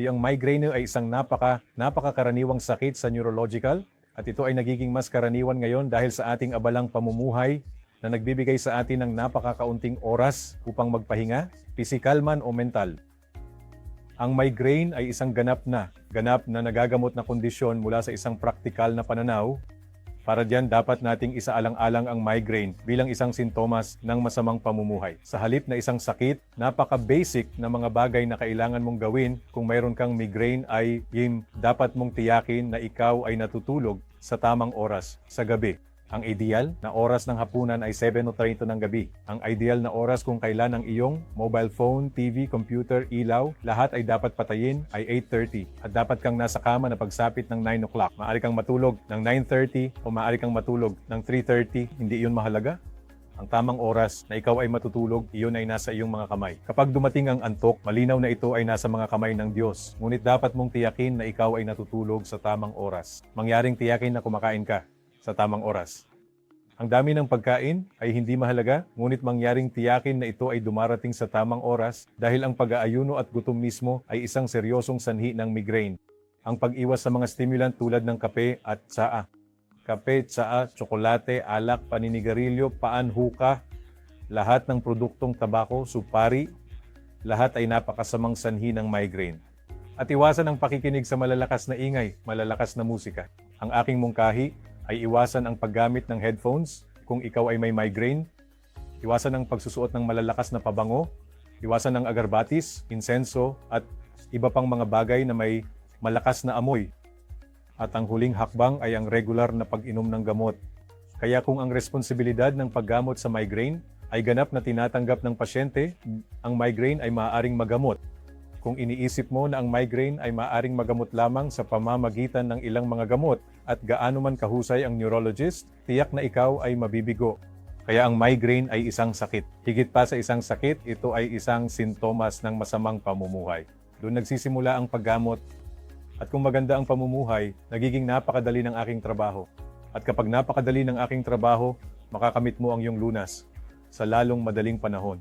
Di ang migraine ay isang napaka, napakakaraniwang sakit sa neurological at ito ay nagiging mas karaniwan ngayon dahil sa ating abalang pamumuhay na nagbibigay sa atin ng napakakaunting oras upang magpahinga, pisikal man o mental. Ang migraine ay isang ganap na, ganap na nagagamot na kondisyon mula sa isang praktikal na pananaw. Para diyan dapat nating isaalang-alang ang migraine bilang isang sintomas ng masamang pamumuhay. Sa halip na isang sakit, napaka-basic na mga bagay na kailangan mong gawin kung mayroon kang migraine ay yung dapat mong tiyakin na ikaw ay natutulog sa tamang oras sa gabi. Ang ideal na oras ng hapunan ay 7.30 ng gabi. Ang ideal na oras kung kailan ang iyong mobile phone, TV, computer, ilaw, lahat ay dapat patayin ay 8.30 at dapat kang nasa kama na pagsapit ng 9 o'clock. Maaari kang matulog ng 9.30 o maaari kang matulog ng 3.30. Hindi iyon mahalaga? Ang tamang oras na ikaw ay matutulog, iyon ay nasa iyong mga kamay. Kapag dumating ang antok, malinaw na ito ay nasa mga kamay ng Diyos. Ngunit dapat mong tiyakin na ikaw ay natutulog sa tamang oras. Mangyaring tiyakin na kumakain ka sa tamang oras. Ang dami ng pagkain ay hindi mahalaga, ngunit mangyaring tiyakin na ito ay dumarating sa tamang oras dahil ang pag-aayuno at gutom mismo ay isang seryosong sanhi ng migraine. Ang pag-iwas sa mga stimulant tulad ng kape at tsaa. Kape, tsaa, tsokolate, alak, paninigarilyo, paan, huka, lahat ng produktong tabako, supari, lahat ay napakasamang sanhi ng migraine. At iwasan ang pakikinig sa malalakas na ingay, malalakas na musika. Ang aking mungkahi ay iwasan ang paggamit ng headphones kung ikaw ay may migraine, iwasan ang pagsusuot ng malalakas na pabango, iwasan ang agarbatis, insenso, at iba pang mga bagay na may malakas na amoy. At ang huling hakbang ay ang regular na pag-inom ng gamot. Kaya kung ang responsibilidad ng paggamot sa migraine ay ganap na tinatanggap ng pasyente, ang migraine ay maaaring magamot. Kung iniisip mo na ang migraine ay maaaring magamot lamang sa pamamagitan ng ilang mga gamot at gaano man kahusay ang neurologist, tiyak na ikaw ay mabibigo. Kaya ang migraine ay isang sakit. Higit pa sa isang sakit, ito ay isang sintomas ng masamang pamumuhay. Doon nagsisimula ang paggamot. At kung maganda ang pamumuhay, nagiging napakadali ng aking trabaho. At kapag napakadali ng aking trabaho, makakamit mo ang iyong lunas sa lalong madaling panahon.